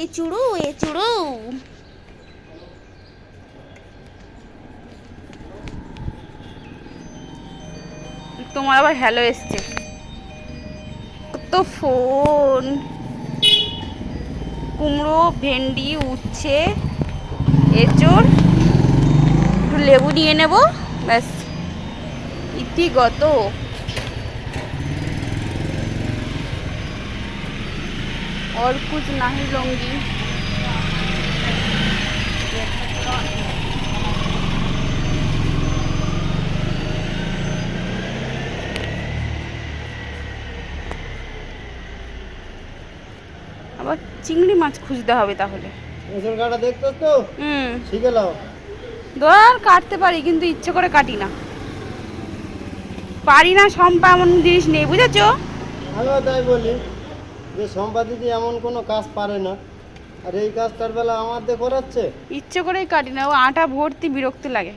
এ চুড়ো এ চুড়ো। তোমার আবার হ্যালো এসছে। তো ফোন কুমড়ো ভেন্ডি উচ্ছে এঁচড়। একটু লেবু নিয়ে নেব ব্যাস। ইতিগত। और कुछ नहीं लूंगी আবার চিংড়ি মাছ খুঁজতে হবে তাহলে এসব কাটা দেখতো তো হুম শিখে নাও ধর কাটতে পারি কিন্তু ইচ্ছে করে কাটি না পারি না সম্পা এমন জিনিস নেই বুঝেছো আমিও তাই বলি যে সম্পাদিদি এমন কোনো কাজ পারে না। আর এই কাজটার বেলা আমাদের করাচ্ছে? ইচ্ছে করেই কাটি না ও আটা ভর্তি বিরক্তি লাগে।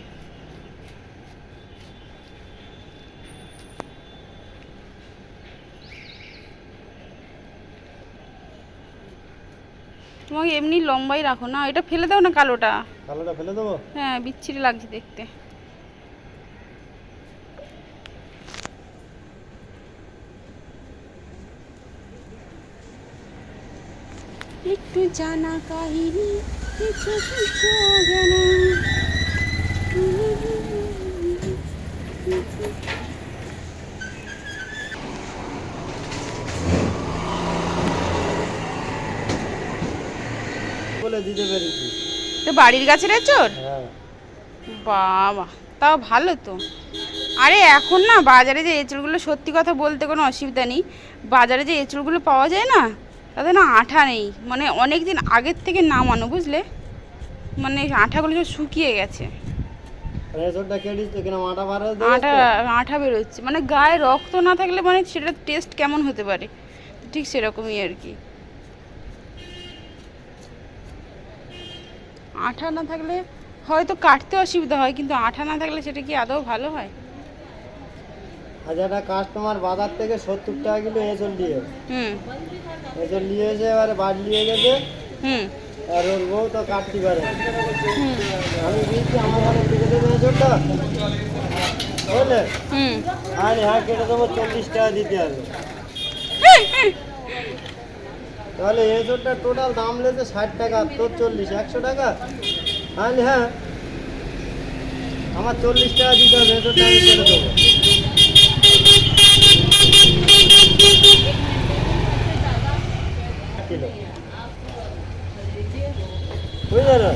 তোমাকে এমনি লম্বাই রাখো না এটা ফেলে দাও না কালোটা। কালোটা ফেলে দেবো? হ্যাঁ বিচ্ছিরি লাগছে দেখতে। একটু জানা কাহিনী কিছু কিছু অজানা। বলে দিতে পেরেছি। তো বাড়ির গাছের এচোর হ্যাঁ। বাবা তাও ভালো তো। আরে এখন না বাজারে যে এঁচড়গুলো সত্যি কথা বলতে কোনো অসুবিধা নেই। বাজারে যে এঁচড়গুলো পাওয়া যায় না তাতে না আঠা নেই। মানে অনেক দিন আগের থেকে নামানো বুঝলে? মানে আঠাগুলো সব শুকিয়ে গেছে। আঠা আঠা বেরোচ্ছে। মানে গায়ে রক্ত না থাকলে মানে সেটা টেস্ট কেমন হতে পারে? ঠিক সেরকমই আর কি। আঠা না থাকলে হয়তো কাটতে অসুবিধা হয় কিন্তু আঠা না থাকলে সেটা কি আদৌ ভালো হয়? আজ একটা কাস্টমার বাজার থেকে সত্তর টাকা কিলো এঁচল দিয়ে হুম। এঁচল নিয়ে এসে এবারে বাড়ি নিয়ে গেছে। হুম। আর ওর বউ তো কাটতে পারে আমি দিয়েছি আমার ঘরে কেটে দেবে এঁচলটা বুঝলে? হুম। আরে হ্যাঁ কেটে দেবো চল্লিশ টাকা দিতে হবে। তাহলে এঁচলটা টোটাল দাম লেগেছে ষাট টাকা তোর চল্লিশ একশো টাকা? তাহলে হ্যাঁ আমার চল্লিশ টাকা দিতে হবে এঁচলটা আমি কেটে দেবো কিলো বুঝলে না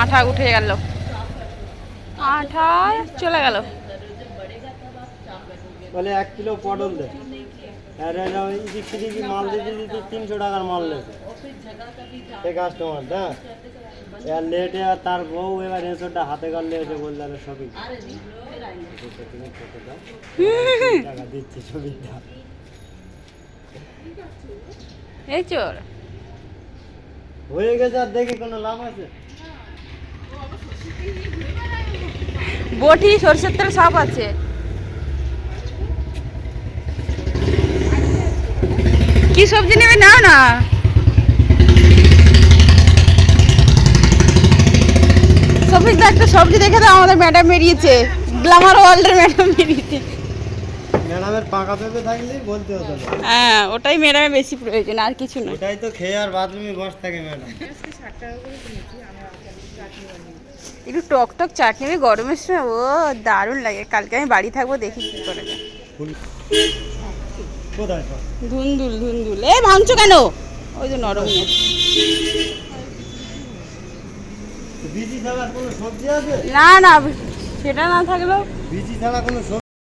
আঠা উঠে গেল। আঠা চলে গেল। বলে এক কিলো পটল দে। আর ইদিক সিদিকি মাল দিতে দিতে তিনশো টাকার মাল লেছে সে কাস্টমার হ্যাঁ এর লেটে আর তার বউ এবার এসবটা হাতে করলে এসে বললে শপিং টাকা দিচ্ছে ছবিটা এই চোর। হয়ে গেছে আর দেখি কোনো লাভ আছে? বটি সরষের তেল সব আছে। কি সবজি নেবে নাও না? সফিক দা একটা সবজি দেখে দাও আমাদের ম্যাডাম বেরিয়েছে। গ্ল্যামার ওয়ার্ল্ডের ম্যাডাম বেরিয়েছে। ম্যাডামের পাকা পেঁপে থাকলে বলতে হতো হ্যাঁ ওটাই ম্যাডামের বেশি প্রয়োজন আর কিছু না। ওটাই তো খেয়ে আর বাথরুমে বস থাকে ম্যাডাম। একটু টক টক চাটনি ওই গরমের সময় ও দারুণ লাগে। কালকে আমি বাড়ি থাকব দেখি কি করে যায়। ধুন্দুল ধুন্দুল। এ ভাঙছো কেন? ওই যে নরম না না সেটা না থাকলেও